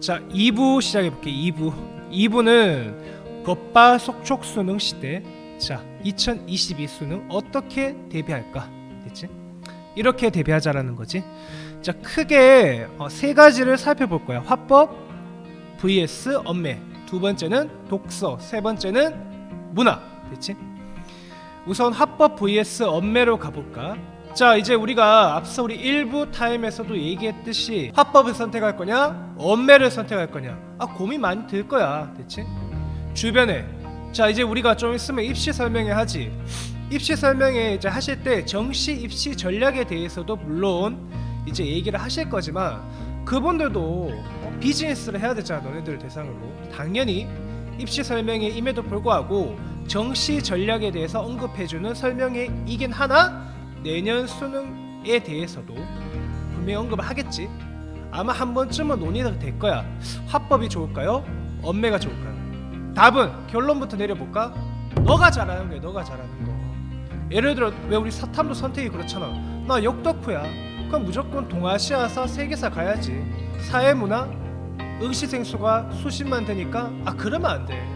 자 2부 시작해 볼게 2부. 2부는 겉바 속촉 수능 시대. 자 2022 수능 어떻게 대비할까? 됐지? 이렇게 대비하자라는 거지. 자 크게 어, 세 가지를 살펴볼 거야. 화법 vs 언매. 두 번째는 독서 세 번째는 문화. 됐지? 우선 합법 vs 언매로 가볼까 자 이제 우리가 앞서 우리 1부 타임에서도 얘기했듯이 화법을 선택할 거냐 언매를 선택할 거냐 아 고민 많이 들 거야 대체? 주변에 자 이제 우리가 좀 있으면 입시 설명회 하지. 입시 설명회 이제 하실 때 정시 입시 전략에 대해서도 물론 이제 얘기를 하실 거지만 그분들도 어, 비즈니스를 해야 되잖아 너네들 대상으로. 당연히 입시 설명회 임에도 불구하고 정시 전략에 대해서 언급해주는 설명회이긴 하나 내년 수능에 대해서도 분명히 언급을 하겠지. 아마 한 번쯤은 논의가 될 거야. 화법이 좋을까요? 언매가 좋을까요? 답은 결론부터 내려볼까? 너가 잘하는 거야. 너가 잘하는 거. 예를 들어 왜 우리 사탐도 선택이 그렇잖아. 나 역덕후야. 그럼 무조건 동아시아사 세계사 가야지. 사회문화 응시생수가 수십만 되니까 아 그러면 안 돼.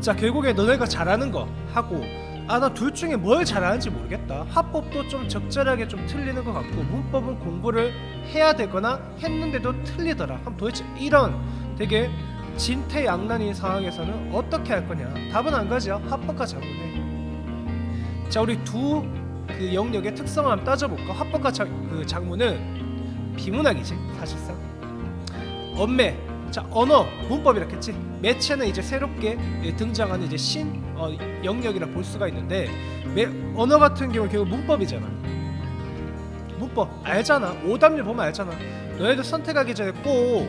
자 결국에 너네가 잘하는 거 하고 아 나 둘 중에 뭘 잘하는지 모르겠다. 화법도 좀 적절하게 좀 틀리는 것 같고 문법은 공부를 해야 되거나 했는데도 틀리더라. 그럼 도대체 이런 되게 진퇴양난인 상황에서는 어떻게 할 거냐? 답은 한 가지야 합법과 장문해 자 우리 두 그 영역의 특성을 한번 따져볼까? 합법과 장, 그 장문은 비문학이지 사실상. 언매 자 언어 문법이라 했지? 매체는 이제 새롭게 예, 등장하는 이제 신 어, 영역이라 볼 수가 있는데 매, 언어 같은 경우 결국 문법이잖아. 문법 알잖아. 오답률 보면 알잖아. 너희들 선택하기 전에 꼭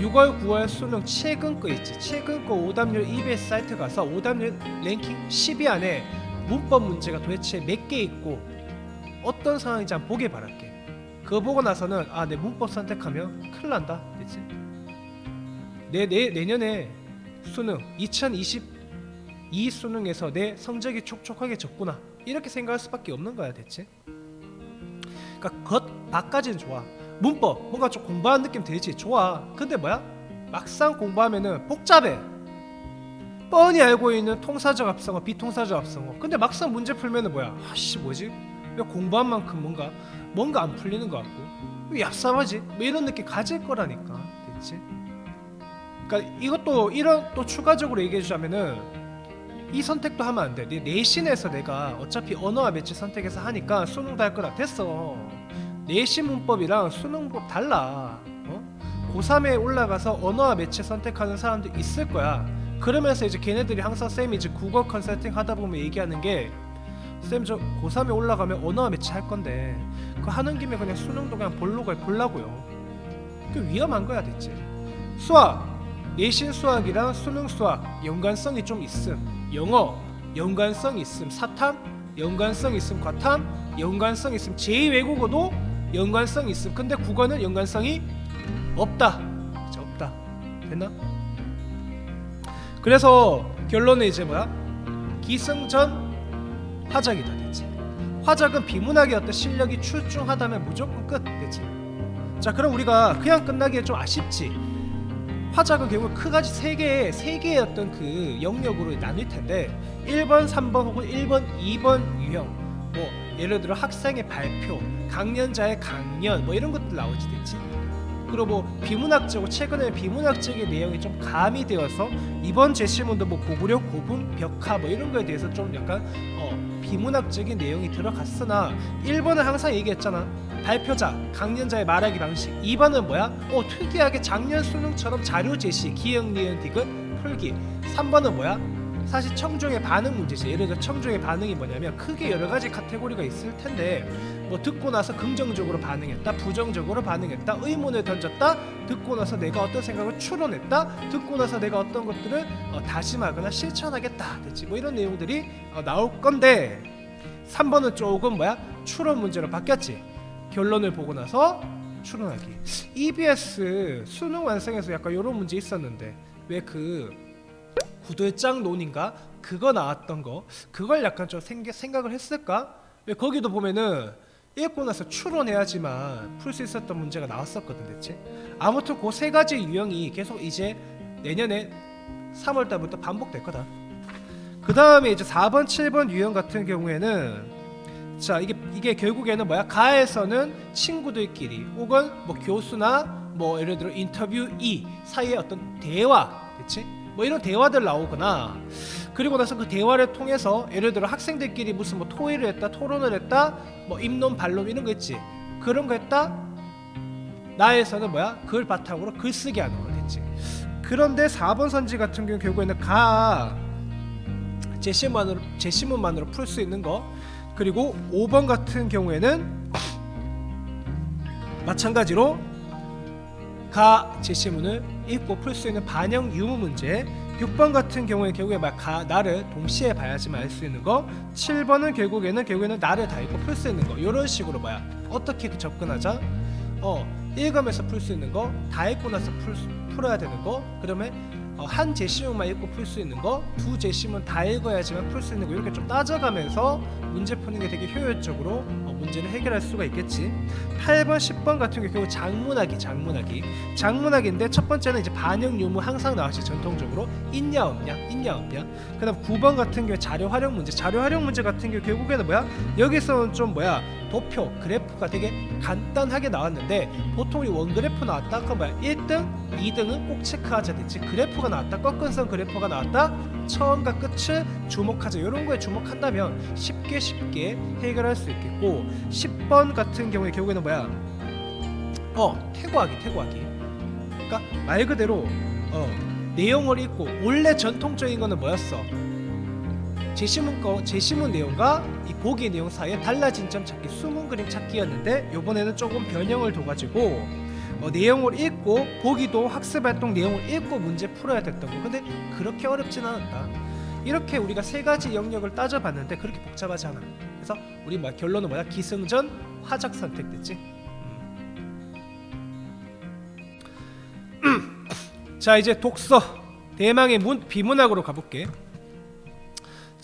6월 9월 수능 최근 거 있지? 최근 거 오답률 EBS 사이트 가서 오답률 랭킹 10위 안에 문법 문제가 도대체 몇 개 있고 어떤 상황인지 한번 보길 바랄게. 그거 보고 나서는 아 내 문법 선택하면 큰일 난다. 됐지 내, 내 내년에 수능 2022 수능에서 내 성적이 촉촉하게 졌구나 이렇게 생각할 수밖에 없는 거야 대체. 그러니까 겉 밖까지는 좋아. 문법 뭔가 좀 공부한 느낌 들지 좋아. 근데 뭐야? 막상 공부하면은 복잡해. 뻔히 알고 있는 통사적 합성어, 비통사적 합성어. 근데 막상 문제 풀면은 뭐야? 아씨 뭐지? 왜 공부한 만큼 뭔가 뭔가 안 풀리는 것 같고 왜 얍삽하지? 뭐 이런 느낌 가질 거라니까 됐지? 그러니까 이것도 이런 또 추가적으로 얘기해 주자면은 이 선택도 하면 안 돼. 내 내신에서 내가 어차피 언어와 매체 선택해서 하니까 수능 도 할 거라 됐어. 내신 문법이랑 수능 문법 달라. 어? 고3에 올라가서 언어와 매체 선택하는 사람도 있을 거야. 그러면서 이제 걔네들이 항상 쌤이 이제 국어 컨설팅 하다 보면 얘기하는 게 쌤 저 고3에 올라가면 언어와 매체 할 건데 그 하는 김에 그냥 수능도 그냥 볼로 가 볼라고요. 그 위험한 거야 됐지. 수학 내신 수학이랑 수능 수학 연관성이 좀 있음. 영어 연관성 있음. 사탐 연관성 있음. 과탐 연관성 있음. 제2 외국어도 연관성 있음. 근데 국어는 연관성이 없다. 그치, 없다. 됐나? 그래서 결론은 이제 뭐야? 기승전 화작이다 됐지. 화작은 비문학의 어떤 실력이 출중하다면 무조건 끝 됐지. 자 그럼 우리가 그냥 끝나기에 좀 아쉽지. 화작은 결국 크가지 세 개의 세 개의 어떤 그 영역으로 나뉠 텐데 1번, 3번 혹은 1번, 2번 유형 뭐 예를 들어 학생의 발표, 강연자의 강연 뭐 이런 것들 나오지 됐지. 그리고 뭐 비문학적으로 최근에 비문학적인 내용이 좀 가미되어서 이번 제시문도 뭐 고구려, 고분, 벽화 뭐 이런 거에 대해서 좀 약간 어 비문학적인 내용이 들어갔으나 1번은 항상 얘기했잖아. 발표자, 강연자의 말하기 방식. 2번은 뭐야? 어, 특이하게 작년 수능처럼 자료 제시, 기억, 니은, 디귿, 풀기. 3번은 뭐야? 사실 청중의 반응 문제지. 예를 들어 청중의 반응이 뭐냐면 크게 여러 가지 카테고리가 있을 텐데 뭐 듣고 나서 긍정적으로 반응했다, 부정적으로 반응했다, 의문을 던졌다, 듣고 나서 내가 어떤 생각을 추론했다, 듣고 나서 내가 어떤 것들을 어, 다짐하거나 실천하겠다. 됐지? 뭐 이런 내용들이 어, 나올 건데 3번은 조금 뭐야? 추론 문제로 바뀌었지. 결론을 보고 나서 추론하기. EBS 수능 완성에서 약간 이런 문제 있었는데 왜 그 구들장 논인가 그거 나왔던 거 그걸 약간 좀 생각, 생각을 했을까? 왜 거기도 보면은 읽고 나서 추론해야지만 풀 수 있었던 문제가 나왔었거든 대체 아무튼 그 세 가지 유형이 계속 이제 내년에 3월 달부터 반복될 거다 그 다음에 이제 4번 7번 유형 같은 경우에는 자 이게 이게 결국에는 뭐야? 가에서는 친구들끼리 혹은 뭐 교수나 뭐 예를 들어 인터뷰 이 사이의 어떤 대화 그치? 뭐 이런 대화들 나오거나 그리고 나서 그 대화를 통해서 예를 들어 학생들끼리 무슨 뭐 토의를 했다 토론을 했다 뭐 입론 반론 이런 거 있지. 그런 거 했다? 나에서는 뭐야? 그걸 바탕으로 글쓰기 하는 거겠지. 그런데 4번 선지 같은 경우 결국에는 가 제시문만으로 제시문만으로 풀 수 있는 거 그리고 5번 같은 경우에는 마찬가지로 가 제시문을 읽고 풀 수 있는 반영 유무 문제 6번 같은 경우에 결국에 막 가, 나를 동시에 봐야지만 알 수 있는 거 7번은 결국에는 결국에는 나를 다 읽고 풀 수 있는 거 이런 식으로 뭐야 어떻게 그 접근하자 어 읽으면서 풀 수 있는 거 다 읽고 나서 풀, 수- 풀어야 되는 거 어, 한 제시문만 읽고 풀 수 있는 거, 두 제시문 다 읽어야지만 풀 수 있는 거 이렇게 좀 따져가면서 문제 푸는 게 되게 효율적으로 어, 문제를 해결할 수가 있겠지. 8번, 10번 같은 경우 결국 장문하기, 장문하기, 장문하기인데 첫 번째는 이제 반영 유무 항상 나왔지 전통적으로 있냐 없냐, 있냐 없냐. 그다음 9번 같은 경우 자료 활용 문제, 자료 활용 문제 같은 경우 결국에는 뭐야? 여기서는 좀 뭐야? 도표, 그래프가 되게 간단하게 나왔는데 보통 우리 원그래프 나왔다 뭐야? 1등, 2등은 꼭 체크하자 됐지. 그래프가 나왔다 꺾은선 그래프가 나왔다. 처음과 끝을 주목하자. 이런 거에 주목한다면 쉽게 쉽게 해결할 수 있겠고 10번 같은 경우에 결국에는 뭐야? 어 태고하기 태고하기. 그러니까 말 그대로 어 내용을 읽고 원래 전통적인 거는 뭐였어 제시문 거 제시문 내용과 이 보기 내용 사이에 달라진 점 찾기 숨은 그림 찾기였는데 요번에는 조금 변형을 둬가지고 어, 내용을 읽고 보기도 학습 활동 내용을 읽고 문제 풀어야 거. 근데 그렇게 어렵진 않았다. 이렇게 우리가 세 가지 영역을 따져봤는데 그렇게 복잡하지 않아. 그래서 우리 뭐 결론은 뭐야? 기승전 화작 선택됐지. 음. 자 이제 독서 대망의 문 비문학으로 가볼게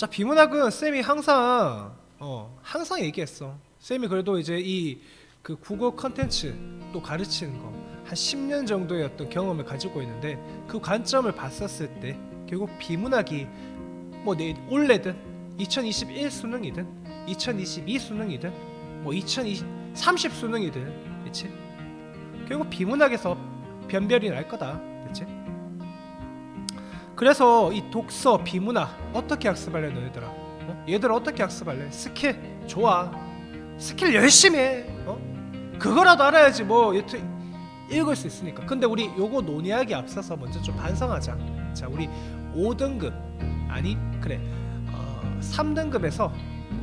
자 비문학은 쌤이 항상 어 항상 얘기했어. 쌤이 그래도 이제 이 그 국어 컨텐츠 또 가르치는 거 한 10년 정도의 어떤 경험을 가지고 있는데 그 관점을 봤었을 때 결국 비문학이 뭐 내 올해든 2021 수능이든 2022 수능이든 뭐2030 수능이든 그치? 결국 비문학에서 변별이 날 거다 그치 그래서 이 독서 비문학 어떻게 학습할래 너희들아? 어? 얘들 어떻게 학습할래? 스킬 좋아. 스킬 열심히 해. 어? 그거라도 알아야지 뭐. 여튼 읽을 수 있으니까. 근데 우리 요거 논의하기 앞서서 먼저 좀 반성하자. 자 우리 5등급. 아니 그래. 어, 3등급에서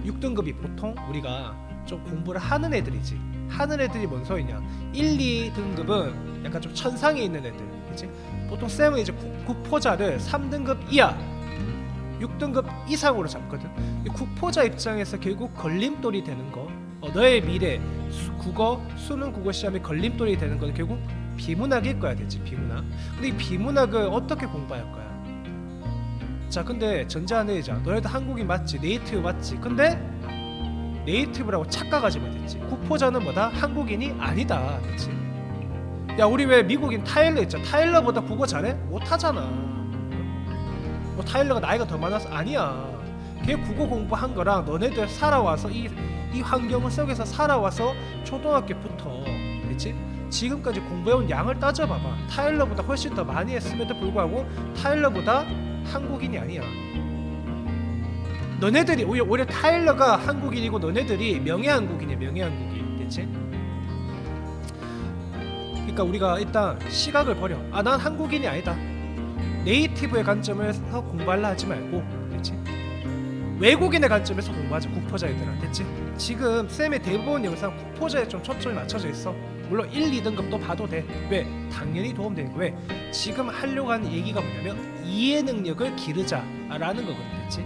6등급이 보통 우리가 좀 공부를 하는 애들이지. 하는 애들이 뭔 소리냐? 1, 2등급은 약간 좀 천상에 있는 애들. 그치 보통 쌤은 이제 국- 국포자를 3등급 이하 6등급 이상으로 잡거든. 이 국포자 입장에서 결국 걸림돌이 되는 거 어, 너의 미래 수- 국어 수능 국어 시험에 걸림돌이 되는 건 결국 비문학일 거야 되지 비문학. 근데 이 비문학을 어떻게 공부할 거야? 자 근데 전자내자 너네도 한국인 맞지? 네이티브 맞지? 근데 네이티브라고 착각하지 못했지. 국포자는 뭐다? 한국인이 아니다 그치 야 우리 왜 미국인 타일러 있잖아 타일러보다 국어 잘해? 못하잖아 뭐 타일러가 나이가 더 많아서 아니야 걔 국어 공부한 거랑 너네들 살아와서 이, 이 환경 속에서 살아와서 초등학교부터 그치? 지금까지 공부해온 양을 따져봐봐 타일러보다 훨씬 더 많이 했음에도 불구하고 타일러보다 한국인이 아니야 너네들이 오히려, 오히려 타일러가 한국인이고 너네들이 명예 한국인이야 명예 한국인 그치? 그러니까 우리가 일단 시각을 버려. 아 난 한국인이 아니다. 네이티브의 관점에서 공부하려 하지 말고 그렇지 외국인의 관점에서 공부하자 국포자애들아 됐지 지금 쌤의 대부분 영상 국포자에 좀 초점이 맞춰져 있어. 물론 1, 2등급도 봐도 돼 왜? 당연히 도움되는 거왜? 지금 하려고 하는 얘기가 뭐냐면 이해 능력을 기르자 라는 거거든 됐지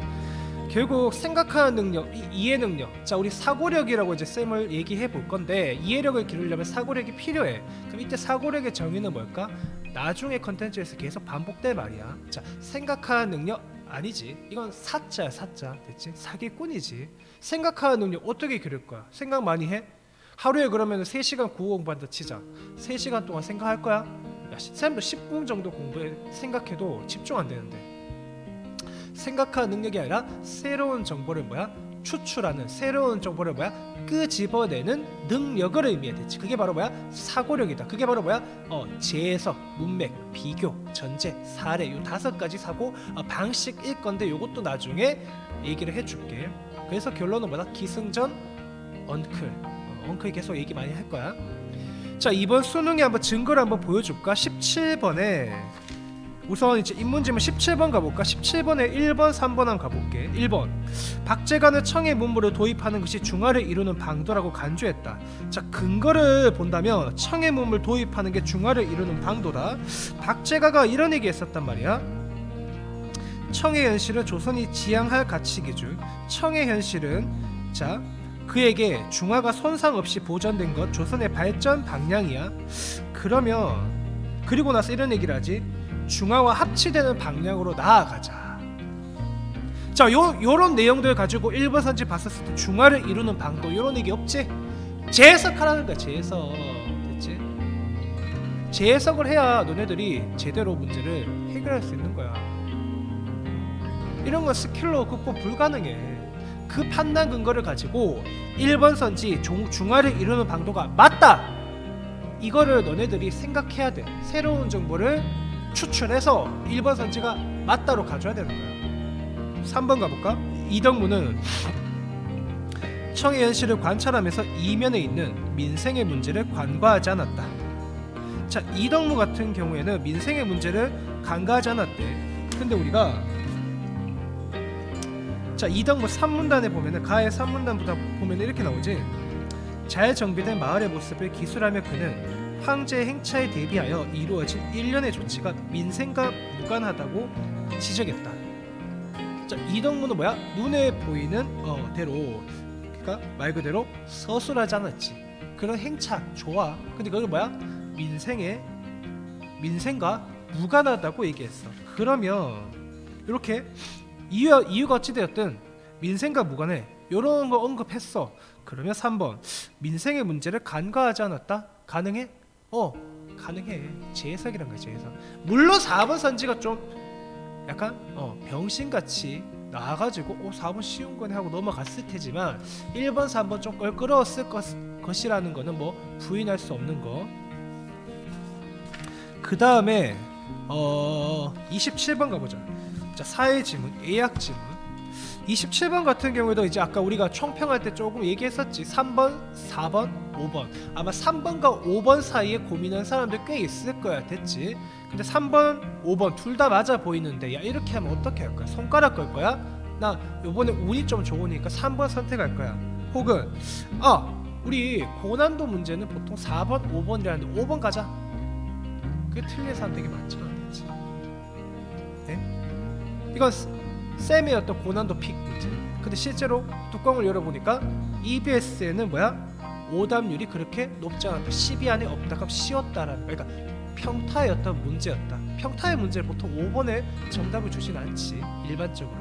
결국 생각하는 능력, 이, 이해 능력. 자, 우리 사고력이라고 이제 쌤을 얘기해 볼 건데 이해력을 기르려면 사고력이 필요해. 그럼 이때 사고력의 정의는 뭘까? 나중에 컨텐츠에서 계속 반복될 말이야. 자, 생각하는 능력 아니지. 이건 사자야, 사자. 됐지? 사기꾼이지. 생각하는 능력 어떻게 기를 거야? 생각 많이 해? 하루에 그러면 3시간 국어 공부한다 치자 3시간 동안 생각할 거야? 야 쌤도 10분 정도 공부해 생각해도 집중 안 되는데 생각하는 능력이 아니라 새로운 정보를 뭐야? 추출하는 새로운 정보를 뭐야? 끄집어내는 능력을 의미해 됐지. 그게 바로 뭐야? 사고력이다. 그게 바로 뭐야? 어, 재해석, 문맥, 비교, 전제, 사례 요 다섯 가지 사고 어, 방식일 건데 요것도 나중에 얘기를 해줄게. 그래서 결론은 뭐다? 기승전 언클. 어, 언클 계속 얘기 많이 할 거야. 자 이번 수능에 한번 증거를 한번 보여줄까? 17번에 우선 이제 인문지문 17번 가볼까? 17번에 1번, 3번 한번 가볼게. 1번 박제관을 청의 문물을 도입하는 것이 중화를 이루는 방도라고 간주했다. 자 근거를 본다면 청의 문물 도입하는 게 중화를 이루는 방도다. 박제가가 이런 얘기했었단 말이야. 청의 현실은 조선이 지향할 가치 기준. 청의 현실은 자 그에게 중화가 손상 없이 보존된 것 조선의 발전 방향이야. 그러면 그리고 나서 이런 얘기를 하지. 중화와 합치되는 방향으로 나아가자. 자, 요 요런 내용들 가지고 1번 선지 봤었을 때 중화를 이루는 방도 요런 얘기 없지? 재해석하라는 거야, 재해석. 됐지? 재해석을 해야 너네들이 제대로 문제를 해결할 수 있는 거야. 이런 건 스킬로 극복 불가능해. 그 판단 근거를 가지고 1번 선지 중, 중화를 이루는 방도가 맞다. 이거를 너네들이 생각해야 돼. 새로운 정보를 추출해서 1번 선지가 맞다로 가져야 되는 거야. 3번 가볼까? 이덕무는 청의 현실을 관찰하면서 이면에 있는 민생의 문제를 관과하지 않았다. 자, 이덕무 같은 경우에는 민생의 문제를 간과하지 않았대. 근데 우리가 자, 이덕무 3문단에 보면은 가의 3문단보다 보면 이렇게 나오지. 잘 정비된 마을의 모습을 기술하며 그는 황제의 행차에 대비하여 이루어진 일련의 조치가 민생과 무관하다고 지적했다. 자 이덕무는 뭐야? 눈에 보이는 어, 대로 그러니까 말 그대로 서술하지 않았지. 그런 행차 좋아. 근데 그게 뭐야? 민생에 민생과 무관하다고 얘기했어. 그러면 이렇게 이유 이유가 어찌 되었든 민생과 무관해. 요런 거 언급했어. 그러면 3번 민생의 문제를 간과하지 않았다. 가능해? 어 가능해. 재해석이란 거야 재해석. 물론 4번 선지가 좀 약간 어 병신같이 나와가지고 어 4번 쉬운 거네 하고 넘어갔을 테지만 1번 3번 좀 껄끄러웠을 것, 것이라는 거는 뭐 부인할 수 없는 거그 다음에 어 27번 가보자 자 사회 지문 예약 지문 27번 같은 경우에도 이제 아까 우리가 총평할 때 조금 얘기했었지. 3번 4번 5번. 아마 3번과 5번 사이에 고민한 사람들 꽤 있을 거야. 됐지? 근데 3번 5번 둘 다 맞아 보이는데 야 이렇게 하면 어떻게 할 거야? 손가락 걸 거야? 나 요번에 운이 좀 좋으니까 3번 선택할 거야. 혹은 아 우리 고난도 문제는 보통 4번 5번이라는데 5번 가자. 그게 틀린 사람 되게 많잖아 됐지. 네? 이건 쌤의 어떤 고난도 픽 문제. 근데 실제로 뚜껑을 열어보니까 EBS에는 뭐야? 오답률이 그렇게 높지 않았다. 10위 안에 없다. 그럼 쉬웠다라는 거야. 그러니까 평타의 어떤 문제였다. 평타의 문제를 보통 5번에 정답을 주진 않지. 일반적으로.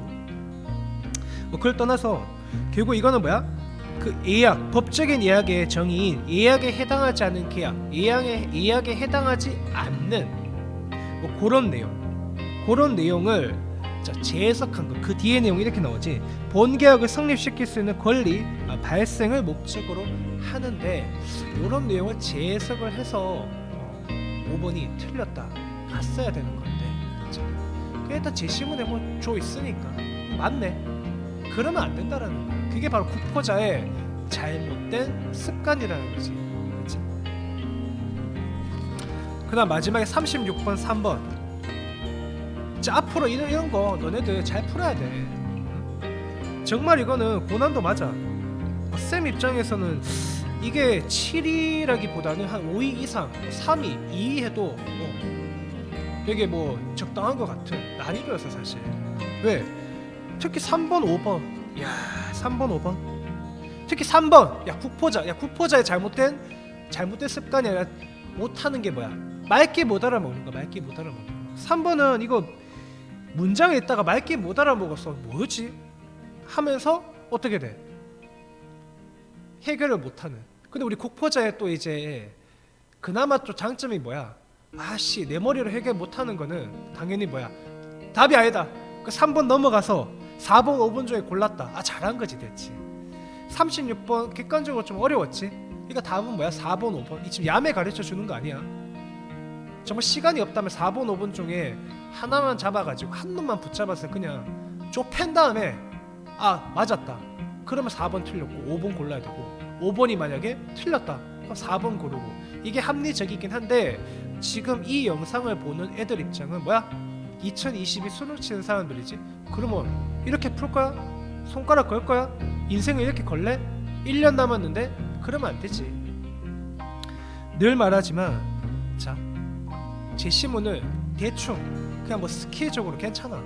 뭐 그걸 떠나서 결국 이거는 뭐야? 그 예약, 법적인 예약의 정의인 예약에 해당하지 않은 계약, 예약에 예약에 해당하지 않는 뭐 그런 내용, 그런 내용을 자, 재해석한 거. 그 뒤에 내용이 이렇게 나오지. 본 계약을 성립시킬 수 있는 권리 아, 발생을 목적으로 하는데 이런 내용을 재해석을 해서 어, 5번이 틀렸다. 갔어야 되는 건데. 그게 일단 제시문에 뭐 줘 있으니까 맞네. 그러면 안 된다라는 거야. 그게 바로 국포자의 잘못된 습관이라는 거지. 그다음 마지막에 36번 3번 자 앞으로 이런 이런 거 너네들 잘 풀어야 돼. 응? 정말 이거는 고난도 맞아. 어, 쌤 입장에서는 이게 7위라기보다는 한 5위 이상, 3위, 2위 해도 뭐 되게 뭐 적당한 것 같은 난이도였어 사실. 왜? 특히 3번, 5번. 야, 3번, 5번. 특히 3번. 야, 국포자. 야, 국포자의 잘못된 잘못된 습관이 아니라 못하는 게 뭐야? 맑게 못 알아먹는 거. 맑게 못 알아먹는 거. 3번은 이거 문장에 있다가 맑게 못 알아먹었어. 뭐지? 하면서 어떻게 돼? 해결을 못하는 근데 우리 국포자의 또 이제 그나마 또 장점이 뭐야? 아씨 내 머리로 해결 못하는 거는 당연히 뭐야? 답이 아니다. 그 3번 넘어가서 4번, 5번 중에 골랐다. 아 잘한 거지 됐지. 36번 객관적으로 좀 어려웠지. 그러니까 답은 뭐야? 4번, 5번. 이 지금 야매 가르쳐 주는 거 아니야? 정말 시간이 없다면 4번, 5번 중에 하나만 잡아가지고 한 놈만 붙잡아서 그냥 좁힌 다음에 아 맞았다. 그러면 4번 틀렸고 5번 골라야 되고 5번이 만약에 틀렸다. 그럼 4번 고르고 이게 합리적이긴 한데 지금 이 영상을 보는 애들 입장은 뭐야? 2022 수능 치는 사람들이지. 그러면 이렇게 풀 거야? 손가락 걸 거야? 인생을 이렇게 걸래? 1년 남았는데 그러면 안 되지. 늘 말하지만 자 제시문을 대충 그냥 뭐 스킬적으로 괜찮아.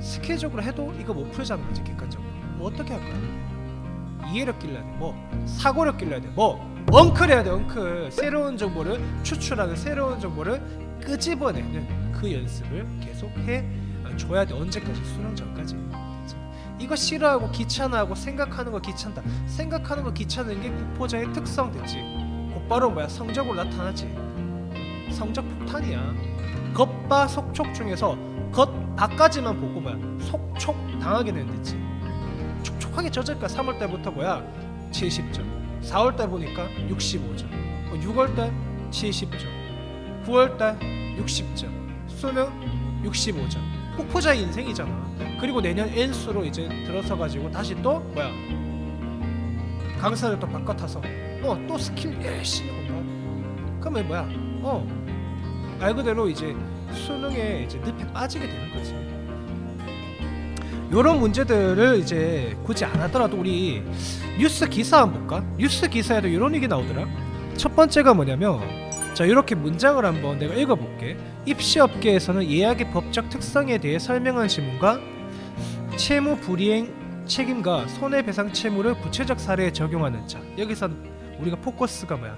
스킬적으로 해도 이거 못 풀자는 거지 객관적으로. 뭐 어떻게 할 거야? 이해력 길러야 돼. 뭐 사고력 길러야 돼. 뭐 엉클 해야 돼. 엉클. 새로운 정보를 추출하는 새로운 정보를 끄집어내는 그 연습을 계속 해 줘야 돼. 언제까지? 수능 전까지. 이거 싫어하고 귀찮아하고 생각하는 거 귀찮다. 생각하는 거 귀찮은 게 국포자의 특성 됐지. 곧바로 뭐야? 성적으로 나타나지. 성적 폭탄이야. 겉바 속촉 중에서 겉 밖까지만 보고 뭐야? 속촉 당하게 된댔지. 촉촉하게 젖을까? 3월 달부터 뭐야? 70점. 4월 달 보니까 65점. 6월 달 70점. 9월 달 60점. 수능 65점. 폭포자 인생이잖아. 그리고 내년 N수로 이제 들어서 가지고 다시 또 뭐야? 강사를 또 바꿔 타서 어 또 스킬 열심히 공부. 그러면 뭐야? 어 말 그대로 이제 수능에 이제 늪에 빠지게 되는 거지. 요런 문제들을 이제 굳이 안 하더라도 우리 뉴스 기사 한번 볼까? 뉴스 기사에도 이런 얘기 나오더라. 첫 번째가 뭐냐면 자 이렇게 문장을 한번 내가 읽어볼게. 입시업계에서는 예약의 법적 특성에 대해 설명한 지문과 채무 불이행 책임과 손해배상 채무를 구체적 사례에 적용하는 자 여기서 우리가 포커스가 뭐야?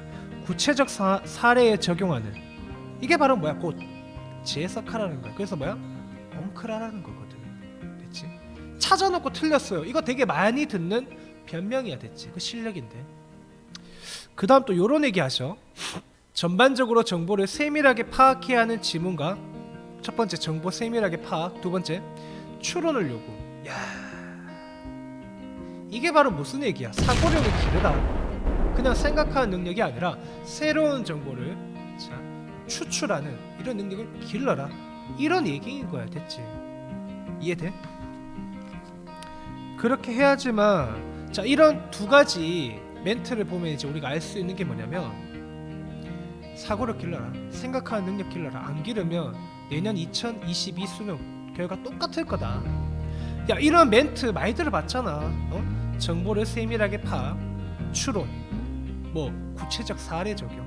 구체적 사, 사례에 적용하는 이게 바로 뭐야? 곧 재해석하라는 거야. 그래서 뭐야? 엉클하라는 거거든. 됐지? 찾아놓고 틀렸어요. 이거 되게 많이 듣는 변명이야, 됐지? 그 실력인데. 그 다음 또 요런 얘기 하셔. 전반적으로 정보를 세밀하게 파악해야 하는 지문과 첫 번째 정보 세밀하게 파악, 두 번째 추론을 요구. 야, 이게 바로 무슨 얘기야? 사고력을 기르다. 그냥 생각하는 능력이 아니라 새로운 정보를 자 추출하는 이런 능력을 길러라. 이런 얘기인 거야, 됐지? 이해돼? 그렇게 해야지만 자 이런 두 가지 멘트를 보면 이제 우리가 알 수 있는 게 뭐냐면 사고를 길러라 생각하는 능력 길러라 안 기르면 내년 2022 수능 결과 똑같을 거다 야 이런 멘트 많이 들어봤잖아 어? 정보를 세밀하게 파악 추론 뭐 구체적 사례 적용.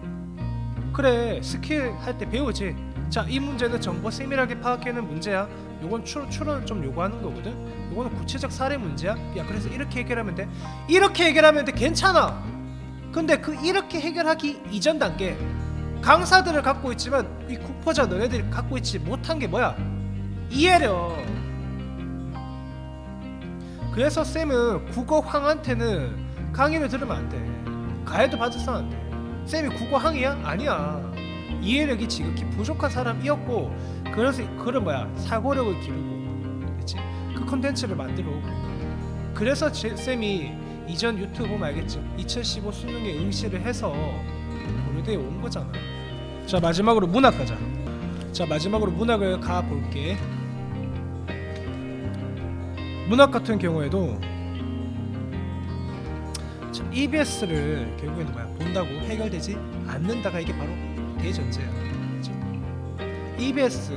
그래 스킬 할 때 배우지. 자 이 문제는 정보 세밀하게 파악하는 문제야. 요건 추, 추론을 좀 요구하는 거거든. 요거는 구체적 사례 문제야. 야 그래서 이렇게 해결하면 돼. 이렇게 해결하면 돼. 괜찮아. 근데 그 이렇게 해결하기 이전 단계. 강사들을 갖고 있지만 이 국포자 너네들이 갖고 있지 못한 게 뭐야? 이해력 그래서 쌤은 국어 황한테는 강의를 들으면 안 돼 가해도 받아서 안돼 쌤이 국어 항이야? 아니야. 이해력이 지극히 부족한 사람이었고 그래서 그런 뭐야 사고력을 기르고 그치? 그 컨텐츠를 만들어. 그래서 제, 쌤이 이전 유튜브 보면 알겠죠 2015 수능에 응시를 해서 고려대에 온 거잖아. 자 마지막으로 문학 가자. 자 마지막으로 문학을 가 볼게. 문학 같은 경우에도 자, EBS를 결국에는 뭐야 본다고 해결되지 않는다가 이게 바로 대전제야. 그죠? EBS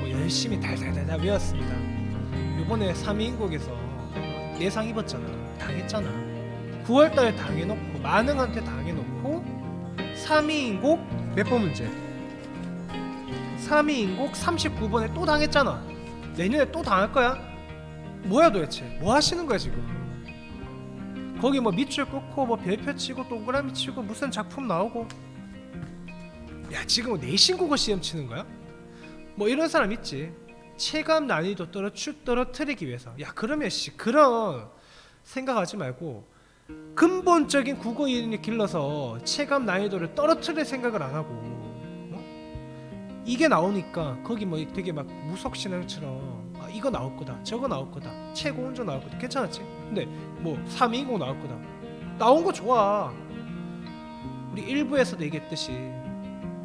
뭐 열심히 달달달달 외웠습니다. 요번에 3위인국에서 내상 입었잖아. 당했잖아. 9월달에 당해놓고 만흥한테 당해놓고 3위인국 몇번 문제? 3위인국 39번에 또 당했잖아. 내년에 또 당할 거야? 뭐야 도대체? 뭐 하시는 거야 지금? 거기 뭐 밑줄 긋고 뭐 별표 치고 동그라미 치고 무슨 작품 나오고 야 지금 내 신 국어 시험 치는 거야? 뭐 이런 사람 있지 체감 난이도 떨어 떨어뜨리기 위해서 야 그러면 씨 그런 생각하지 말고 근본적인 국어 이론이 길러서 체감 난이도를 떨어뜨릴 생각을 안 하고 어? 이게 나오니까 거기 뭐 되게 막 무속신앙처럼 아, 이거 나올 거다 저거 나올 거다 최고 운전 나올 거다 괜찮았지? 근데 뭐 320 나올 거다 나온 거 좋아 우리 일부에서도 얘기했듯이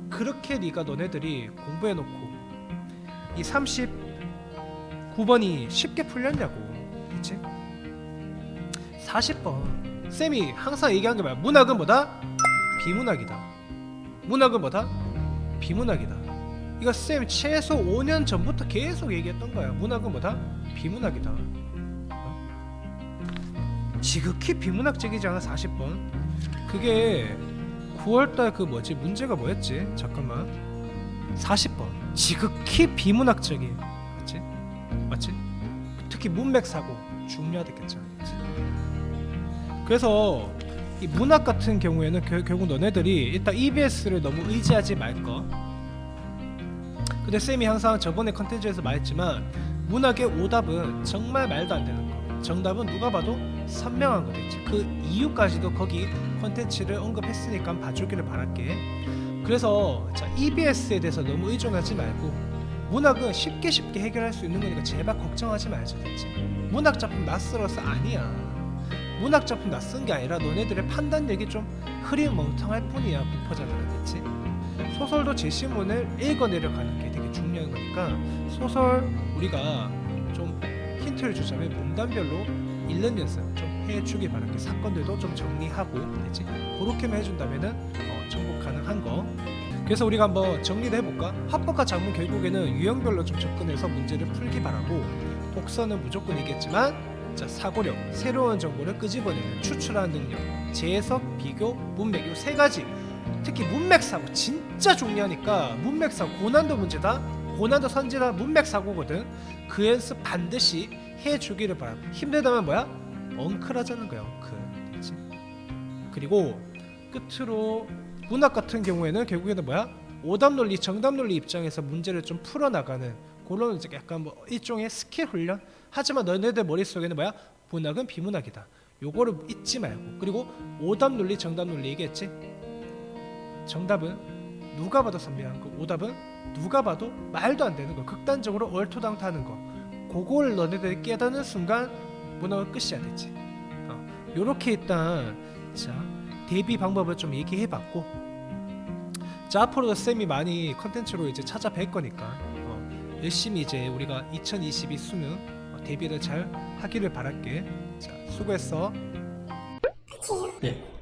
그렇게 네가 너네들이 공부해놓고 이 39번이 쉽게 풀렸냐고 그치? 40번 쌤이 항상 얘기한 게 뭐야 문학은 뭐다? 비문학이다 문학은 뭐다? 비문학이다 이거 쌤 최소 5년 전부터 계속 얘기했던 거야 문학은 뭐다? 비문학이다 어? 지극히 비문학적이지 않아 40번 그게 9월달 그 뭐지 문제가 뭐였지 잠깐만 40번 지극히 비문학적인 맞지? 맞지? 특히 문맥 사고 중요하겠죠? 그래서 이 문학 같은 경우에는 결, 결국 너네들이 일단 EBS를 너무 의지하지 말 거 근데 쌤이 항상 저번에 컨텐츠에서 말했지만 문학의 오답은 정말 말도 안 되는 거. 정답은 누가 봐도 선명한 거겠지. 그 이유까지도 거기 컨텐츠를 언급했으니까 봐주기를 바랄게. 그래서 자 EBS에 대해서 너무 의존하지 말고 문학은 쉽게 쉽게 해결할 수 있는 거니까 제발 걱정하지 말자 됐지. 문학 작품 낯설어서 아니야. 문학 작품 낯선 게 아니라 너네들의 판단력이 좀 흐리멍텅할 뿐이야 부포자들은 됐지. 소설도 제시문을 읽어 내려가는 게 중요한 거니까 소설 우리가 좀 힌트를 주자면 문단별로 읽는 연습 좀 해주길 바랄 게 사건들도 좀 정리하고 됐지. 그렇게만 해준다면은 어, 정복 가능한 거. 그래서 우리가 한번 정리를 해볼까? 합법화 작문 결국에는 유형별로 좀 접근해서 문제를 풀기 바라고 독서는 무조건 이겠지만 자 사고력 새로운 정보를 끄집어내는 추출하는 능력 재해석 비교 문맥 이 세 가지. 특히 문맥 사고 진짜 중요하니까 문맥 사고 고난도 문제다 고난도 선지라 문맥 사고거든. 그 연습 반드시 해주기를 바라 힘들다면 뭐야? 엉클하자는 거야 엉클. 그렇지? 그리고 끝으로 문학 같은 경우에는 결국에는 뭐야? 오답 논리 정답 논리 입장에서 문제를 좀 풀어나가는 그런 이제 약간 뭐 일종의 스킬 훈련? 하지만 너네들 머릿속에는 뭐야? 문학은 비문학이다. 요거를 잊지 말고. 그리고 오답 논리 정답 논리 얘기했지? 정답은 누가 봐도 선명한 거? 오답은 누가 봐도 말도 안 되는 거 극단적으로 얼토당토하는 거. 그걸 너네들이 깨닫는 순간 문학은 끝이야 됐지. 어, 요렇게 일단 자 대비 방법을 좀 얘기해봤고 자 앞으로도 쌤이 많이 컨텐츠로 이제 찾아뵐 거니까 어, 열심히 이제 우리가 2022 수능 어, 대비를 잘 하기를 바랄게. 자 수고했어. 네.